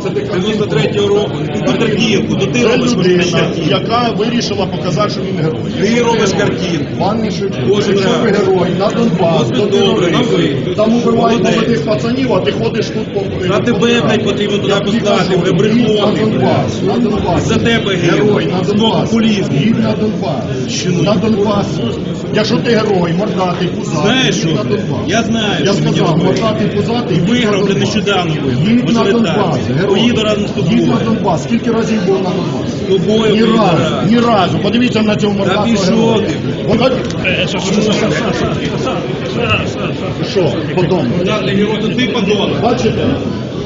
Você 93-го року, картинку, то ти робиш людина, яка вирішила показати, що він герой. Ти робиш картинку. Пане Шевчук, Кожен якщо ви герой, на Донбас, От до добре, терористів, ви. там убивають молодих пацанів, а ти ходиш тут по Та тебе, блядь, потрібно туди послати, вже брехони, На Донбас, на Донбас. За тебе герой, на Донбас. популізм. Їдь на Донбас. На Донбас. Якщо ти герой, мордатий, пузатий, Знаєш їдь що? на Донбас. Я знаю, Я що мені сказав, робити. мордатий, пузатий, їдь Виграв, на вже Донбас. нещодавно. Їдь на Донбас, герой. Поїду разом з тобою. На Донбас. Скільки разів був на Донбас? З тобою Ні разу, ні разу. Подивіться на цього мордатого пішов ти. Що, то ти подонок. Бачите,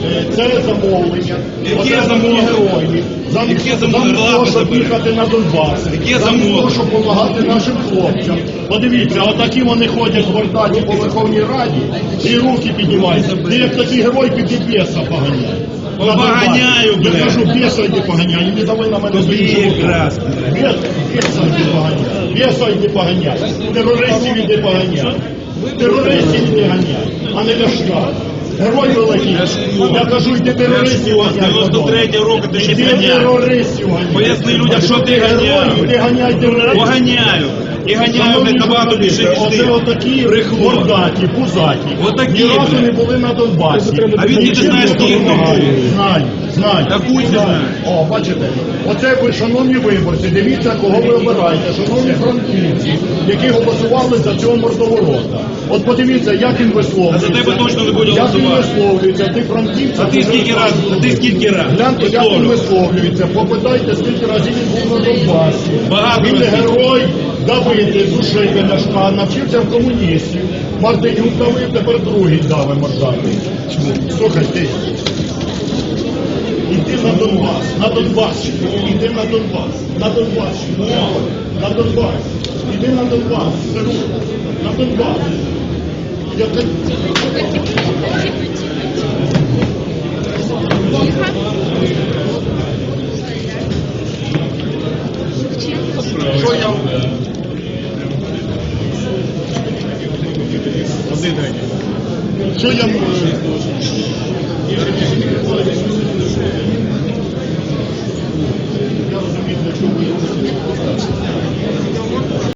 е, це замовлення. Яке Оце замовлення? герої. Зам- Яке Замість того, щоб їхати на Донбас. Яке Замість того, щоб допомагати нашим хлопцям. Подивіться, отакі вони ходять в Гордані по Верховній Раді і руки піднімаються. Ти як такий герой піди біса поганяй. Поганяю, Я кажу, біса йди поганяй, не давай на мене Тобі своїм якраз. Бес, беса йди поганяй. Беса йди поганяй. Терористів іди поганяй. Терористів іди ганяй, а не ляшка. Герой великий. Я кажу, йди терористів ганяй. 93-го року ти щось Іди ганяв. терористів ганяй. Поясни людям, що ти ганяв. герой, Іди ганяй терористів. Поганяю. І ганяю Шановні не набагато більше, ніж ти. Отакі мордаті, пузаті. Отакі, Ні разу не були на Донбасі. А він не знаєш, не допомагає? Знаю, знаю. Та хуй ти знаєш. О, бачите, оце ви, шановні виборці, дивіться, кого ви обираєте, шановні франківці, які голосували за цього мордоворота. От подивіться, як він висловлюється. А за тебе точно не буде Як він висловлюється, ти франківця. А ти скільки раз, а ти скільки раз? Гляньте, як він висловлюється. Попитайте, скільки разів він був на Донбасі. Багато Він герой давити, душити Ляшка, навчився в комуністів. Мартинюк давив, тепер другий дави мордатий. Слухай, ти. Іди на Донбас, на Донбас, іди на Донбас, на Донбас, на Донбас, іди на Донбас, на Донбас. Я Що я... Я розумію, для чого робите.